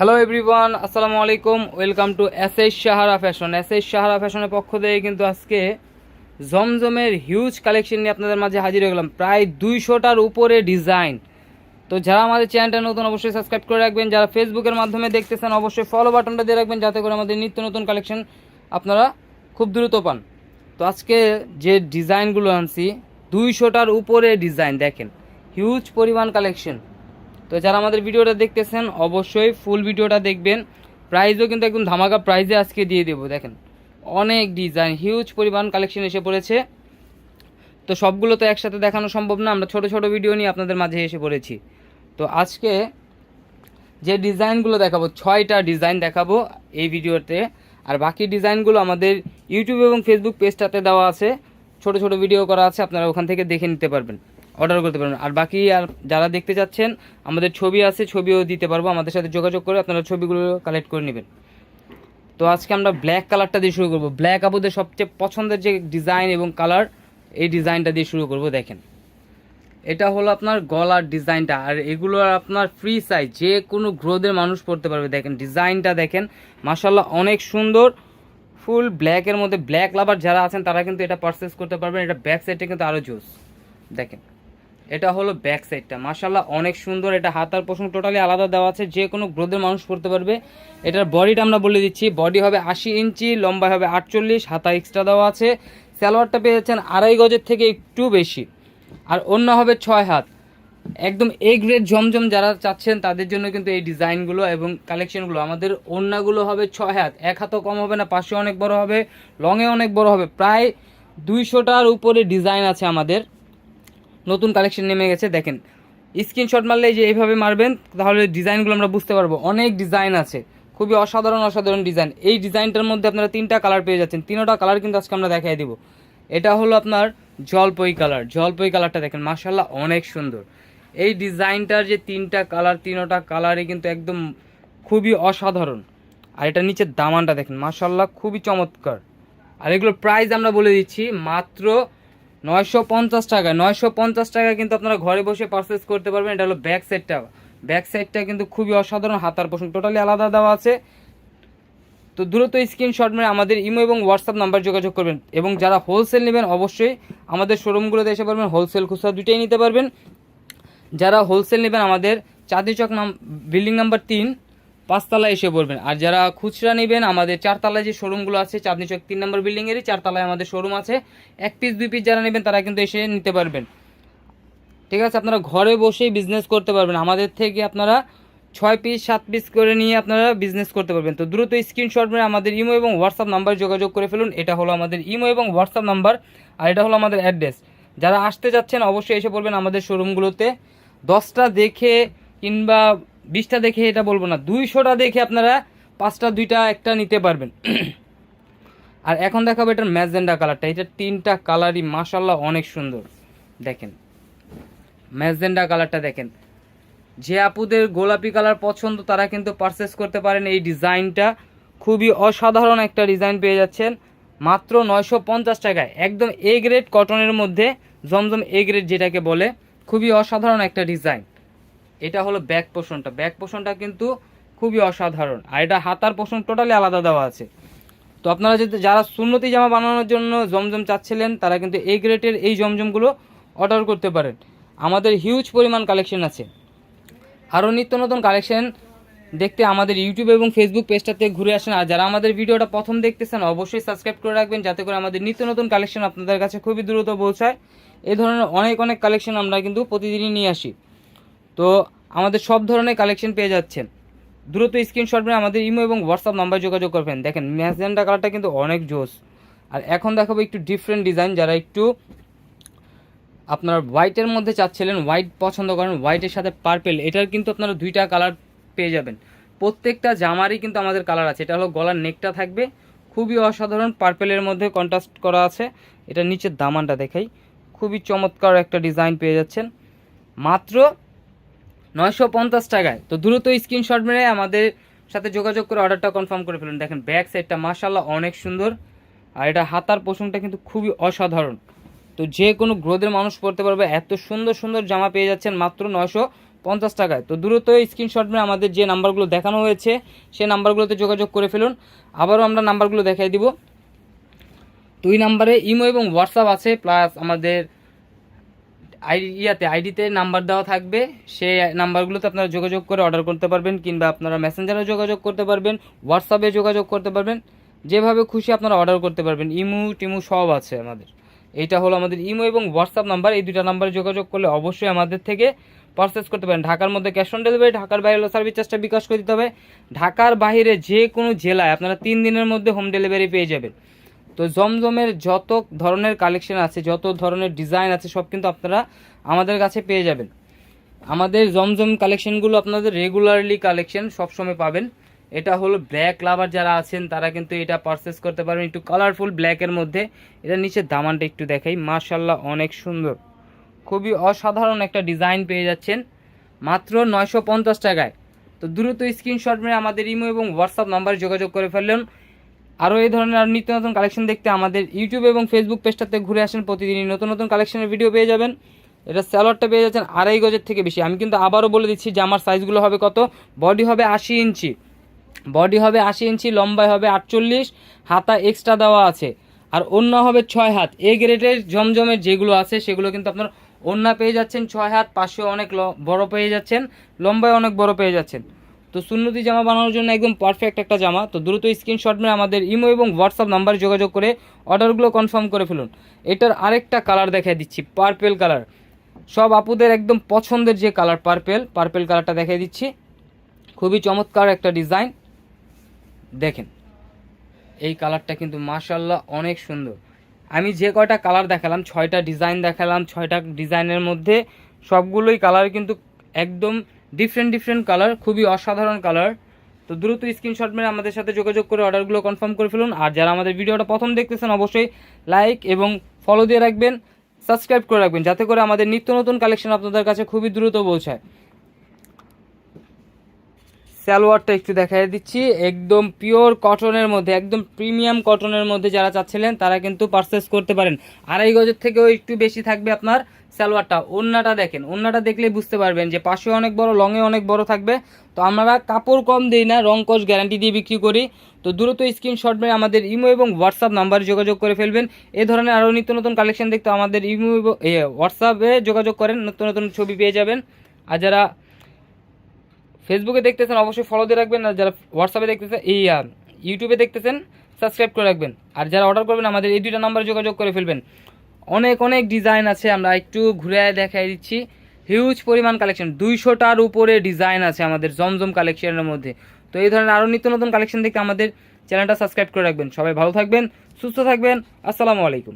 Hello everyone আসসালামু আলাইকুম welcome to S H Sahara fashion S H Sahara ফ্যাশনের পক্ষ থেকে কিন্তু আজকে জমজমের হিউজ কালেকশন নিয়ে আপনাদের মাঝে হাজির হয়ে গেলাম। প্রায় দুইশোটার উপরে ডিজাইন তো যারা আমাদের চ্যানেলটা নতুন, অবশ্যই সাবস্ক্রাইব করে রাখবেন। যারা ফেসবুকের মাধ্যমে দেখতেছেন, অবশ্যই ফলো বাটনটা দিয়ে রাখবেন যাতে করে আমাদের নিত্য নতুন কালেকশন আপনারা খুব দ্রুত পান। তো আজকে যে ডিজাইনগুলো আনছি, দুইশোটার উপরে ডিজাইন দেখেন। হিউজ পরিমাণ কালেকশন তো যারা আমাদের ভিডিওটা দেখতেছেন, অবশ্যই ফুল ভিডিওটা দেখবেন। প্রাইজও কিন্তু একদম ধামাকা প্রাইজে আজকে দিয়ে দেবো, দেখেন। অনেক ডিজাইন হিউজ পরিমাণ কালেকশন এসে পড়েছে। তো সবগুলো তো একসাথে দেখানো সম্ভব না, আমরা ছোট ছোট ভিডিও নিয়ে আপনাদের মাঝে এসে পড়েছি। তো আজকে যে ডিজাইনগুলো দেখাবো, ছয়টা ডিজাইন দেখাবো এই ভিডিওতে। আর বাকি ডিজাইনগুলো আমাদের ইউটিউব এবং ফেসবুক পেজটাতে দেওয়া আছে। ছোট ছোট ভিডিও করা আছে, আপনারা ওখান থেকে দেখে নিতে পারবেন। অর্ডার করতে পারবেন। আর বাকি আর যারা দেখতে চাচ্ছেন, আমাদের ছবি আছে, ছবিও দিতে পারব। আমাদের সাথে যোগাযোগ করে আপনারা ছবিগুলো কালেক্ট করে নেবেন। তো আজকে আমরা ব্ল্যাক কালারটা দিয়ে শুরু করব। ব্ল্যাক আপুদের সবচেয়ে পছন্দের যে ডিজাইন এবং কালার এই ডিজাইনটা দিয়ে শুরু করব, দেখেন। এটা হলো আপনার গলার ডিজাইনটা আর এগুলো আপনার ফ্রি সাইজ যে কোনো গ্রোদের মানুষ পড়তে পারবে। দেখেন ডিজাইনটা দেখেন মাসাল্লাহ অনেক সুন্দর। ফুল ব্ল্যাকের মধ্যে ব্ল্যাক লাভার যারা আছেন, তারা কিন্তু এটা পারচেস করতে পারবেন। এটা ব্যাক সাইডটা কিন্তু আরও জোস। দেখেন। এটা হলো ব্যাক সাইডটা মাসাল্লাহ অনেক সুন্দর। এটা হাতার পোষণ টোটালি আলাদা দেওয়া আছে। যে কোনো গ্রোদের মানুষ পড়তে পারবে। এটার বডিটা আমরা বলে দিচ্ছি। বডি হবে আশি ইঞ্চি, লম্বা হবে আটচল্লিশ, হাতা এক্সট্রা দেওয়া আছে। স্যালোয়ারটা পেয়ে যাচ্ছেন আড়াই গজের থেকে একটু বেশি। আর অন্য হবে ছয় হাত। একদম এ গ্রেড জমজম যারা চাচ্ছেন, তাদের জন্য কিন্তু এই ডিজাইনগুলো এবং কালেকশনগুলো আমাদের ওড়নাগুলো হবে ছয় হাত। এক হাতও কম হবে না পাশে অনেক বড় হবে। লংয়ে অনেক বড় হবে। প্রায় দুইশোটার উপরে ডিজাইন আছে আমাদের। নতুন কালেকশন নেমে গেছে, দেখেন। স্ক্রিনশট মারলে যে এইভাবে মারবেন, তাহলে ডিজাইনগুলো আমরা বুঝতে পারব। অনেক ডিজাইন আছে, খুবই অসাধারণ অসাধারণ ডিজাইন এই ডিজাইনটার মধ্যে আপনারা তিনটা কালার পেয়ে যাচ্ছেন। তিনোটা কালার কিন্তু আজকে আমরা দেখাই দিব। এটা হলো আপনার জলপই কালার জলপই কালারটা দেখেন মার্শাল্লাহ অনেক সুন্দর। এই ডিজাইনটার যে তিনটা কালার তিনোটা কালারই কিন্তু একদম খুবই অসাধারণ। আর এটা নিচের দামানটা দেখেন মার্শাল্লাহ খুবই চমৎকার। আর এগুলোর প্রাইস আমরা বলে দিচ্ছি, মাত্র নয়শো পঞ্চাশ টাকা, নয়শো পঞ্চাশ টাকা কিন্তু আপনারা ঘরে বসে পারচেস করতে পারবেন। এটা হলো ব্যাক সাইডটা ব্যাক সাইডটা কিন্তু খুবই অসাধারণ, হাতার পোষণ টোটালি আলাদা দেওয়া আছে। তো দ্রুত স্ক্রিনশট মেরে আমাদের ইমো এবং হোয়াটসঅ্যাপ নাম্বার যোগাযোগ করবেন। এবং যারা হোলসেল নেবেন, অবশ্যই আমাদের শোরুমগুলোতে এসে পারবেন হোলসেল খুচরা দুইটাই নিতে পারবেন। যারা হোলসেল নেবেন, আমাদের চাঁদি চক নাম বিল্ডিং নাম্বার তিন পাঁচতলায় এসে পড়বেন। আর যারা খুচরা নেবেন, আমাদের চারতলায় যে শোরুমগুলো আছে, চাঁদনি চক তিন নম্বর বিল্ডিংয়েরই চারতলায় আমাদের শোরুম আছে। এক পিস দুই পিস যারা নেবেন, তারা কিন্তু এসে নিতে পারবেন। ঠিক আছে, আপনারা ঘরে বসেই বিজনেস করতে পারবেন। আমাদের থেকে আপনারা ছয় পিস সাত পিস করে নিয়ে আপনারা বিজনেস করতে পারবেন। তো দ্রুত স্ক্রিনশট মেরে আমাদের ইমো এবং হোয়াটসঅ্যাপ নাম্বার যোগাযোগ করে ফেলুন। এটা হলো আমাদের ইমো এবং হোয়াটসঅ্যাপ নাম্বার আর এটা হলো আমাদের অ্যাড্রেস যারা আসতে যাচ্ছেন, অবশ্যই এসে পড়বেন আমাদের শোরুমগুলোতে। দশটা দেখে কিংবা বিশটা দেখে এটা বলব না, দুইশোটা দেখে আপনারা পাঁচটা, দুইটা, একটা নিতে পারবেন। আর এখন দেখাবো এটার ম্যাজেন্ডা কালারটা, এটা তিনটা কালারই মাসাল্লাহ অনেক সুন্দর। দেখেন, ম্যাজেন্ডা কালারটা দেখেন। যে আপুদের গোলাপি কালার পছন্দ, তারা কিন্তু পারচেস করতে পারেন এই ডিজাইনটা। খুবই অসাধারণ একটা ডিজাইন পেয়ে যাচ্ছেন। মাত্র নয়শো পঞ্চাশ টাকায়, একদম এ গ্রেড কটনের মধ্যে, জমজম এ গ্রেড যেটাকে বলে, খুবই অসাধারণ একটা ডিজাইন। এটা হলো ব্যাক পোষণটা ব্যাক পোষণটা কিন্তু খুবই অসাধারণ। আর এটা হাতার পোষণ টোটালি আলাদা দেওয়া আছে। তো আপনারা যদি যারা সুন্নতি জামা বানানোর জন্য জমজম চাচ্ছিলেন, তারা কিন্তু এই গ্রেটের এই জমজমগুলো অর্ডার করতে পারেন। আমাদের হিউজ পরিমাণ কালেকশন আছে। আরও নিত্য নতুন কালেকশন দেখতে আমাদের ইউটিউব এবং ফেসবুক পেজটাতে ঘুরে আসেন। আর যারা আমাদের ভিডিওটা প্রথম দেখতেছেন, অবশ্যই সাবস্ক্রাইব করে রাখবেন। যাতে করে আমাদের নিত্য নতুন কালেকশন আপনাদের কাছে খুবই দ্রুত পৌঁছায়। এই ধরনের অনেক অনেক কালেকশন আমরা কিন্তু প্রতিদিনই নিয়ে আসি। তো আমাদের সব ধরনের কালেকশন পেয়ে যাচ্ছেন। দ্রুত স্ক্রিনশট মেরে আমাদের ইমো এবং হোয়াটসঅ্যাপ নাম্বার যোগাযোগ করবেন। দেখেন ম্যাজেন্ডা কালারটা কিন্তু অনেক জোস। আর এখন দেখাবো একটু ডিফারেন্ট ডিজাইন যারা একটু আপনার হোয়াইটের মধ্যে চাচ্ছিলেন হোয়াইট পছন্দ করেন হোয়াইটের সাথে পার্পেল এটার কিন্তু আপনারা দুইটা কালার পেয়ে যাবেন। প্রত্যেকটা জামারই কিন্তু আমাদের কালার আছে। এটা হলো গলার নেকটা থাকবে। খুবই অসাধারণ পার্পেলের মধ্যে কন্ট্রাস্ট করা আছে। এটা নিচের দামানটা দেখাই। খুবই চমৎকার একটা ডিজাইন পেয়ে যাচ্ছেন। মাত্র নয়শো পঞ্চাশ টাকায়। তো দ্রুত স্ক্রিনশট মেরে আমাদের সাথে যোগাযোগ করে অর্ডারটা কনফার্ম করে ফেলুন। দেখেন ব্যাক সাইডটা মাসাল্লাহ অনেক সুন্দর। আর এটা হাতার পোষণটা কিন্তু খুবই অসাধারণ। তো যে কোনো গ্রোদের মানুষ পড়তে পারবে, এত সুন্দর সুন্দর জামা পেয়ে যাচ্ছেন মাত্র নয়শো পঞ্চাশ টাকায়। তো দ্রুত স্ক্রিনশট মেরে আমাদের যে নাম্বারগুলো দেখানো হয়েছে, সেই নাম্বারগুলোতে যোগাযোগ করে ফেলুন। আবারও আমরা নাম্বারগুলো দেখাই দিব। দুই নাম্বারে ইমো এবং হোয়াটসঅ্যাপ আছে প্লাস আমাদের ইয়াতে আইডিতে নাম্বার দেওয়া থাকবে। সেই নাম্বারগুলোতে আপনারা যোগাযোগ করে অর্ডার করতে পারবেন কিংবা আপনারা মেসেঞ্জারে যোগাযোগ করতে পারবেন, হোয়াটসঅ্যাপে যোগাযোগ করতে পারবেন। যেভাবে খুশি আপনারা অর্ডার করতে পারবেন। ইমু, টিমু সব আছে আমাদের। এইটা হলো আমাদের ইমো এবং হোয়াটসঅ্যাপ নাম্বার। এই দুইটা নাম্বারে যোগাযোগ করলে অবশ্যই আমাদের থেকে পারচেস করতে পারেন। ঢাকার মধ্যে ক্যাশ অন ডেলিভারি ঢাকার বাইরে সার্ভিস চার্জটা বিকাশ করে দিতে হবে। ঢাকার বাইরে যে কোনো জেলায় আপনারা তিন দিনের মধ্যে হোম ডেলিভারি পেয়ে যাবেন। তো জমজমের যত ধরনের কালেকশন আছে, যত ধরনের ডিজাইন আছে, সব কিন্তু আপনারা আমাদের কাছে পেয়ে যাবেন। আমাদের জমজম কালেকশনগুলো আপনাদের রেগুলারলি কালেকশন সবসময় পাবেন। এটা হলো ব্ল্যাক লাভার যারা আছেন, তারা কিন্তু এটা পারচেস করতে পারবেন। একটু কালারফুল ব্ল্যাকের মধ্যে। এটা নিচে দামানটা একটু দেখাই। মার্শাল্লাহ অনেক সুন্দর। খুবই অসাধারণ একটা ডিজাইন পেয়ে যাচ্ছেন। মাত্র নয়শো পঞ্চাশ টাকায়। তো দ্রুত স্ক্রিনশট মেরে আমাদের ইমো এবং হোয়াটসঅ্যাপ নাম্বারে যোগাযোগ করে ফেললেন আরও এই ধরনের আর নিত্য নতুন কালেকশন দেখতে আমাদের ইউটিউব এবং ফেসবুক পেজটাতে ঘুরে আসেন প্রতিদিনই। নতুন নতুন কালেকশনের ভিডিও পেয়ে যাবেন। এটা স্যালোয়ারটা পেয়ে যাচ্ছেন আড়াই গজের থেকে বেশি। আমি কিন্তু আবারও বলে দিচ্ছি যে আমার সাইজগুলো হবে কত? বডি হবে আশি ইঞ্চি। বডি হবে আশি ইঞ্চি লম্বায় হবে আটচল্লিশ, হাতা এক্সট্রা দেওয়া আছে। আর অন্য হবে ছয় হাত। এ গ্রেডের জমজমের যেগুলো আছে, সেগুলো কিন্তু আপনার অন্য পেয়ে যাচ্ছেন ছয় হাত, পাশেও অনেক বড় পেয়ে যাচ্ছেন লম্বায় অনেক বড় পেয়ে যাচ্ছেন। তো সুন্নতি জামা বানানোর জন্য একদম পারফেক্ট একটা জামা। তো দ্রুত স্ক্রিনশট মেরে আমাদের ইমো এবং হোয়াটসঅ্যাপ নাম্বারে যোগাযোগ করে অর্ডারগুলো কনফার্ম করে ফেলুন। এটার আরেকটা কালার দেখাই দিচ্ছি পার্পেল কালার সব আপুদের একদম পছন্দের যে কালার পার্পেল পার্পেল কালারটা দেখাই দিচ্ছি। খুবই চমৎকার একটা ডিজাইন দেখেন, এই কালারটা কিন্তু মাশাল্লাহ অনেক সুন্দর। আমি যে কয়টা কালার দেখালাম, ছয়টা ডিজাইন দেখালাম, ছয়টা ডিজাইনের মধ্যে সবগুলোই কালার কিন্তু একদম ডিফারেন্ট ডিফারেন্ট কালার খুবই অসাধারণ কালার তো দ্রুত স্ক্রিনশট মেরে আমাদের সাথে যোগাযোগ করে অর্ডারগুলো কনফার্ম করে ফেলুন। আর যারা আমাদের ভিডিওটা প্রথম দেখতেছেন, অবশ্যই লাইক এবং ফলো দিয়ে রাখবেন সাবস্ক্রাইব করে রাখবেন, যাতে করে আমাদের নিত্য নতুন কালেকশন আপনাদের কাছে খুবই দ্রুত পৌঁছায়। সালোয়ারটা একটু দেখাই দিচ্ছি। একদম পিওর কটনের মধ্যে, একদম প্রিমিয়াম কটনের মধ্যে যারা চাচ্ছিলেন, তারা কিন্তু পারচেস করতে পারেন। আড়াই গজের থেকেও একটু বেশি থাকবে আপনার সালোয়ারটা। ওন্নাটা দেখেন, ওন্নাটা দেখলেই বুঝতে পারবেন যে পাশে অনেক বড় লংয়ে অনেক বড় থাকবে। তো আমরা কাপড় কম দিই না, রং কস গ্যারান্টি দিয়ে বিক্রি করি। তো দ্রুত স্ক্রিনশট মেরে আমাদের ইমো এবং হোয়াটসঅ্যাপ নাম্বারে যোগাযোগ করে ফেলবেন। এই ধরনের আরও নিত্য নতুন কালেকশন দেখতে আমাদের ইমো হোয়াটসঅ্যাপে যোগাযোগ করেন নতুন নতুন ছবি পেয়ে যাবেন। আর যারা ফেসবুকে দেখতেছেন, অবশ্যই ফলো দিয়ে রাখবেন। আর যারা হোয়াটসঅ্যাপে দেখতেছেন, এই ইউটিউবে দেখতেছেন সাবস্ক্রাইব করে রাখবেন। আর যারা অর্ডার করবেন, আমাদের এই দুইটা নাম্বারে যোগাযোগ করে ফেলবেন। অনেক অনেক ডিজাইন আছে, আমরা একটু ঘুরে দেখাই দিচ্ছি। হিউজ পরিমাণ কালেকশন দুইশোটার উপরে ডিজাইন আছে আমাদের জমজম কালেকশনের মধ্যে। তো এই ধরনের আরও নিত্য নতুন কালেকশন দেখতে আমাদের চ্যানেলটা সাবস্ক্রাইব করে রাখবেন। সবাই ভালো থাকবেন, সুস্থ থাকবেন, আসসালামু আলাইকুম।